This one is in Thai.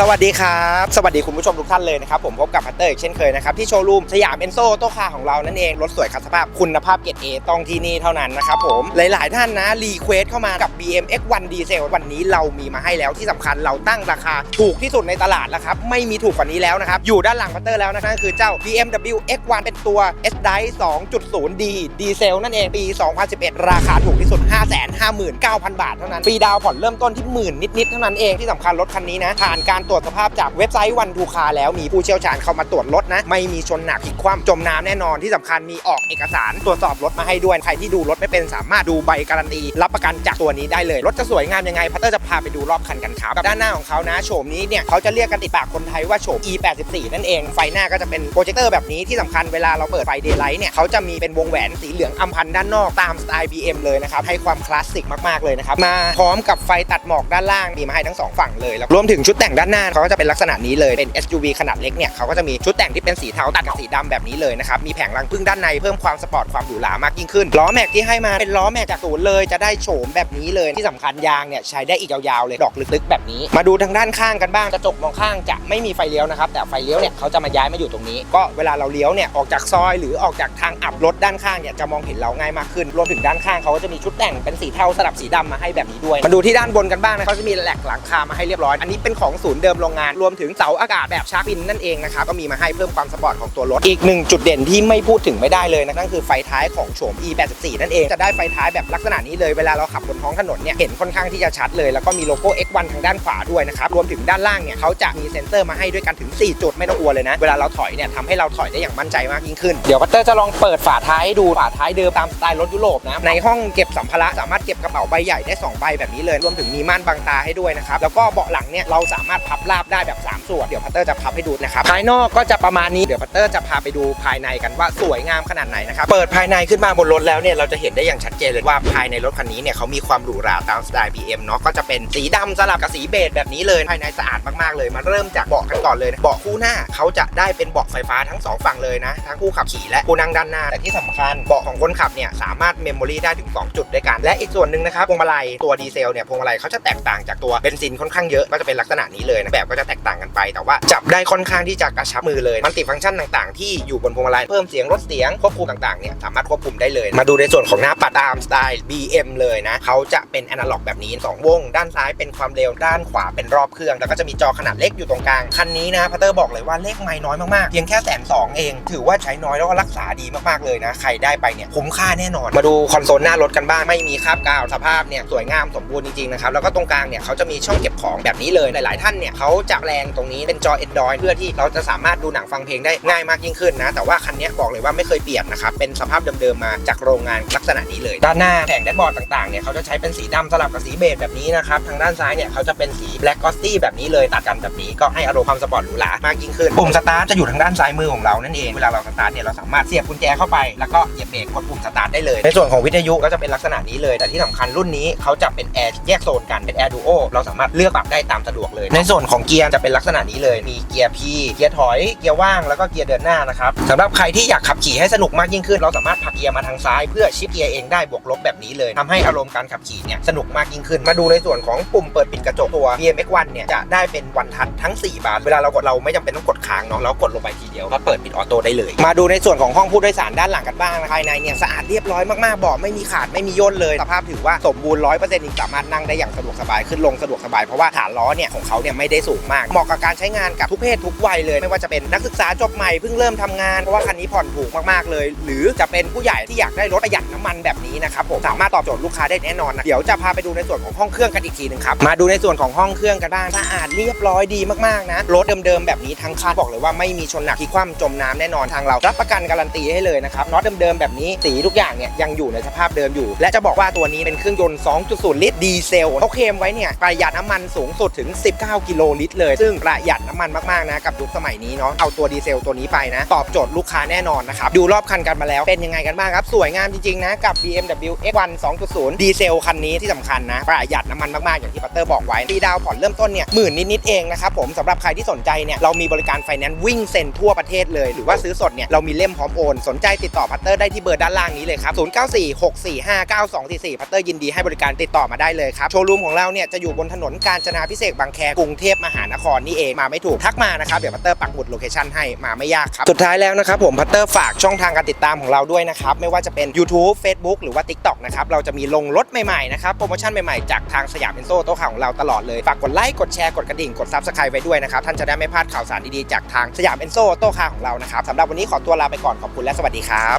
สวัสดีครับ สวัสดีคุณผู้ชมทุกท่านเลยนะครับ ผมพบกับพัตเตอร์อีกเช่นเคยนะครับ ที่โชว์รูมสยามเอนโซโตคาของเรานั่นเอง รถสวยคัสภาพคุณภาพเกรดเอต้องที่นี่เท่านั้นนะครับผม หลาย ๆ ท่านนะ รีเควสเข้ามากับ BM X1 Diesel วันนี้เรามีมาให้แล้วที่สำคัญเราตั้งราคาถูกที่สุดในตลาดแล้วครับ ไม่มีถูกกว่านี้แล้วนะครับ อยู่ด้านหลังพัตเตอร์แล้วนะนั่นคือเจ้า BMW X1 เป็นตัว S d i 2.0D ดีเซลนั่นเองปี 2011 ราคาถูกที่สุด 559,000 บาทเท่านั้นฟรีดาวผ่อนเริ่มต้นที่หมื่นนิด ๆ เท่านั้นเองที่สำคัญรถคันนี้นะผ่านการตรวจสภาพจากเว็บไซต์วันทูคาแล้วมีผู้เชี่ยวชาญเข้ามาตรวจรถนะ ไม่มีชนหนักพลิกคว่ำจมน้ำแน่นอนที่สำคัญมีออกเอกสารตรวจสอบรถมาให้ด้วย ใครที่ดูรถไม่เป็นสามารถดูใบการันตี รับประกันจากตัวนี้ได้เลย รถจะสวยงามยังไงพัตเตอร์จะพาไปดูรอบคันกันครับด้านหน้าของเขานะโฉมนี้เนี่ยเขาจะเรียกกันติดปากคนไทยว่าโฉม E84 นั่นเองไฟหน้าก็จะเป็นโปรเจคเตอร์แบบนี้ที่สำคัญเวลาเราเปิดไฟเดย์ไลท์เนี่ยเขาจะมีเป็นวงแหวนสีเหลืองอำพันด้านนอกตามสไตล์ BM เลยนะครับให้ความคลาสสิกมากๆเลยนะครับมาพร้อมกับไฟตัดหมอกด้านล่างมีมาให้ทั้งสองฝั่งเลยแล้วรวมถึงชุดแต่งด้านหน้าเขาก็จะเป็นลักษณะนี้เลยเป็น SUV ขนาดเล็กเนี่ยเขาก็จะมีชุดแต่งที่เป็นสีเทาตัดกับสีดำแบบนี้เลยนะครับมีแผงรังพึ่งด้านในเพิ่มความสปอร์ตความหรูหรามากยิ่งขึ้นล้อแม็กที่ให้มาเป็นล้อแม็กจากศูนย์เลยจะได้โฉมแบบนี้เลยที่สำคัญยางเนี่ยใช้ได้อีกยาวๆเลยดอกลึกๆแบบนี้ มาดูทางด้านข้างกันบ้างกระจกมองข้างจะไม่มีไฟเลี้ยวนะครับแต่ไฟเลี้ยวเนี่ยเขาจะมาย้ายมาอยู่ตรงนี้ ก็เวลาเราเลี้ยวเนี่ยออกจากซอยหรือออกจากทางอับรถด้านข้างเนี่ยจะมองเห็นเราง่ายมากขึ้น รวมถึงด้านข้างเขาก็จะมีชุดแต่งเป็นสีเทาสลับสีดำมาให้แบบนี้ด้วย มาดูที่ด้านบนกันบ้างนะเขาจะมีแหลกหลังคามาให้เรียบร้อยอันนี้เป็นของศูนย์เดิมโรงงาน รวมถึงเสาอากาศแบบชาร์กปินนั่นเองนะครับก็มีมาให้เพิ่มความสปอร์ตของตัวรถ อีกหนึ่งจุดเด่นที่ไม่พูดถึงไม่ได้เลยนะนั่นคือไฟท้ายของโฉม E84 นั่นเองจะได้ไฟท้ายแบบลักษณะนี้เลยเวลาเราขับบนท้องถนนเนี่ยเห็นค่อนข้างที่จะชัดเลยแล้วก็มีโลโก้ X1 ทางด้านขวาด้วยนะครับรวมถึงด้านล่างเนี่ยเขาจะมีเซ็นเซอร์มาให้ด้วยกันถึง 4 จุดไม่ต้องกลัวเลยนะเวลาเราถอยเนี่ยทำให้เราถอยได้อย่างมั่นใจมากยิ่งขึ้นเดี๋ยวพัตเตอร์จะลองเปิดฝาท้ายให้ดูฝาท้ายเดิมตามสไตล์รถยุโรปนะในห้องเก็บสัมภาระสามารถเก็บกระเป๋าใบใหญ่ได้สองใบแบบนี้เลยรวมถึงมีม่านบังตาให้ด้วยนะครับแล้วก็เบาะหลังเนี่ยเราสามารถพับราบได้แบบสามส่วน เดี๋ยวพัตเตอร์จะพับให้ดูนะครับ ภายนอกก็จะประมาณนี้ เดี๋ยวพัตเตอร์จะพาไปดูภายในกันว่าสวยงามขนาดไหนนะครับ เปิดภายในขึ้นมาบนรถแล้วเนี่ยเราจะเห็นได้อย่างชัดเจนเลยว่าภายในรถคันนี้เนี่ยเขามีความหรูหราตามสไตล์ BM เนาะ ก็จะเป็นสีดำสลับกับสีเบจแบบนี้เลย ภายในสะอาดมากๆเลย มาเริ่มจากเบาะกันก่อนเลยนะ เบาะคู่หน้าเขาจะได้เป็นเบาะไฟฟ้าทั้งสองฝั่งเลยนะ ทั้งผู้ขับขี่และผู้นั่งด้านหน้า แต่ที่สำคัญเบาะของคนขับเนี่ยสามารถเมมโมรีได้ถึง 2 จุดด้วยกัน และอีกส่วนหนึ่งนะครับพวงมาลัยตัวดีเซลเนี่ยพวงมาลัยเขาจะแตกต่างจากตัวเบนซินค่อนข้างเยอะก็จะเป็นลักษณะนี้เลยนะแบบก็จะแตกต่างกันไป แต่ว่าจับได้ค่อนข้างที่จะกระชับมือเลยมันติฟังก์ชันต่างๆ ที่อยู่บนพวงมาลัยเพิ่มเสียงลดเสียงควบคุมต่างๆเนี่ยสามารถควบคุมได้เลย มาดูในส่วนของหน้าปัดตามสไตล์ BM เลยนะเขาจะเป็นอนาล็อกแบบนี้สองวง ด้านซ้ายเป็นความเร็วด้านขวาเป็นรอบเครื่อง แล้วก็จะมีจอขนาดเล็กอยู่ตรงกลางคันนี้นะพัตเตอร์บอกเลยว่าเลขไม่น้อยมากๆเพียงแค่แสนสองเอง ถือว่าใช้น้อยแล้วก็รักษาดีมากๆเลยนะใครได้ไปเนี่ยคุ้มค่าแน่นอน มาดูคอนโซลหน้ารถกันบ้างไม่มีคราบกาวสภาพเนี่ยสวยงามสมบูรณ์จริงๆนะครับแล้วก็ตรงกลางเนี่ยเขาจะมีช่องเก็บของแบบนี้เลยหลายๆท่านเนี่ยเขาจะแรงตรงนี้เป็นจอ Android เพื่อที่เราจะสามารถดูหนังฟังเพลงได้ง่ายมากยิ่งขึ้นนะ แต่ว่าคันนี้บอกเลยว่าไม่เคยเปลี่ยนนะครับ เป็นสภาพเดิมๆมาจากโรงงานลักษณะนี้เลย ด้านหน้าแผงแดชบอร์ดต่างๆเนี่ยเขาจะใช้เป็นสีดำสลับกับสีเบจแบบนี้นะครับ ทางด้านซ้ายเนี่ยเขาจะเป็นสีแบล็กกอสตี้แบบนี้เลยตัดกันแบบนี้ก็ให้อารมณ์ความสปอร์ตหรูหรามากยิ่งขึ้นปุ่มสตาร์ทจะอยู่ทางด้านซ้ายมือของเรานั่นเองเวลาเราสตาร์ทเนี่ยเราสามารถเสียบกุญแจเข้าไปแล้วก็เหยียบเบรกกดปุ่มสตาร์ทได้เลย ในส่วนของวิทยุก็จะเป็นลักษณะนี้เลย แต่ที่สำคัญรุ่นนี้เขาจะเป็นแอร์แยกโซนกันเป็นแอร์ดูโอเราสามารถเลือกปรับได้ตามสะดวกเลยในส่วนของเกียร์จะเป็นลักษณะนี้เลย มีเกียร์ P เกียร์ถอย เกียร์ว่าง แล้วก็เกียร์เดินหน้านะครับสำหรับใครที่อยากขับขี่ให้สนุกมากยิ่งขึ้น เราสามารถผักเกียร์มาทางซ้ายเพื่อชิปเกียร์เองได้บวกลบแบบนี้เลยทำให้อารมณ์การขับขี่เนี่ยสนุกมากยิ่งขึ้น มาดูในส่วนของปุ่มเปิดปิดกระจกตัว BMX1 เนี่ยจะได้เป็นวันทัชทั้ง 4 บาน เวลาเรากดเราไม่จำเป็นต้องกดค้างเนาะ เรากดลงไปทีเดียวก็เปิดปิดออโต้ได้เลย มาดูในส่วนของห้องผู้โดยสารด้านหลังกันบ้างภายในเนี่ยสะอาดเรียบร้อยมากๆบาะไม่มีขาดไม่มีย่นเลยสภาพถือว่าสมบูรณ์ร้อยเปอร์เซ็นต์สามารถนั่งได้อย่างสะดวกสบายขึ้นลงสะดวกสบายเพราะว่าฐานล้อเนี่ยของเขาเนี่ยไม่ได้สูงมาก เหมาะกับการใช้งานกับทุกเพศทุกวัยเลย ไม่ว่าจะเป็นนักศึกษาจบใหม่เพิ่งเริ่มทำงานเพราะว่าคันนี้ผ่อนถูกมากๆเลย หรือจะเป็นผู้ใหญ่ที่อยากได้รถประหยัดน้ำมันแบบนี้นะครับผมสามารถตอบโจทย์ลูกค้าได้แน่นอนนะเดี๋ยวจะพาไปดูในส่วนของห้องเครื่องกันอีกทีหนึงครับมาดูในส่วนของห้องเครื่องกันบ้างสะอาดเรียบร้อยดีมากๆนะรถเดิมๆแบบนี้ทั้งคันบอกเลยว่าไม่มีชนหนักที่คว่ำจมน้ำแน่นอนทางเรารับประกันการันตีให้เลยนะครับน็อตเดิมๆแบบนี้สีทุกอย่างเนี่ยยังอยู่ในสภาพเดิมอยู่ และจะบอกว่าตัวนี้เป็นเครื่องยนต์ 2.0 ลิตรดีเซลเขาเคลมไว้เนี่ยประหยัดน้ำมันสูงสุดถึง 19 กิโลลิตรเลย ซึ่งประหยัดน้ำมันมากๆนะกับยุคสมัยนี้เนาะเอาตัวดีเซลตัวนี้ไปนะ ตอบโจทย์ลูกค้าแน่นอนนะครับ ดูรอบคันกันมาแล้วเป็นยังไงกันบ้างครับ สวยงามจริงๆนะกับ BMW X1 2.0 ดีเซลคันนี้ที่สำคัญนะ ประหยัดน้ำมันมากๆ อย่างที่ปัตเตอร์บอกไว้ฟรีดาวน์ผ่อนเริ่มต้นเนี่ยหมื่นนิดๆเองนะครับผมสำหรับใครที่สนใจเนี่ยเรามีบริการไฟแนนซ์วิ่งเซ็นทั่วประเทศเลยหรือว่าซื้อสดเนี่ยเรามีเล่มพร้อมโอนสนใจติดต่อพัตเตอร์ได้ที่เบอร์ด้านล่างนี้เลยครับ0946459244พัตเตอร์ยินดีให้บริการติดต่อมาได้เลยครับโชว์รูมของเราเนี่ยจะอยู่บนถนนกาญจนาพิเศษบางแคกรุงเทเทพมหานครนี่เองมาไม่ถูกทักมานะครับเดี๋ยวพัตเตอร์ปักหมุดโลเคชั่นให้มาไม่ยากครับสุดท้ายแล้วนะครับผมพัตเตอร์ฝากช่องทางการติดตามของเราด้วยนะครับไม่ว่าจะเป็น YouTube Facebook หรือว่า TikTok นะครับเราจะมีลงรถใหม่ๆนะครับโปรโมชั่นใหม่ๆจากทางสยามเอ็นโซโต๊ะข่าวของเราตลอดเลยฝากกดไลค์กดแชร์กดกระดิ่งกดซับสไครต์ไว้ด้วยนะครับท่านจะได้ไม่พลาดข่าวสารดีๆจากทางสยามเอ็นโซโต๊ะข่าวของเรานะครับสำหรับวันนี้ขอตัวลาไปก่อนขอบคุณและสวัสดีครับ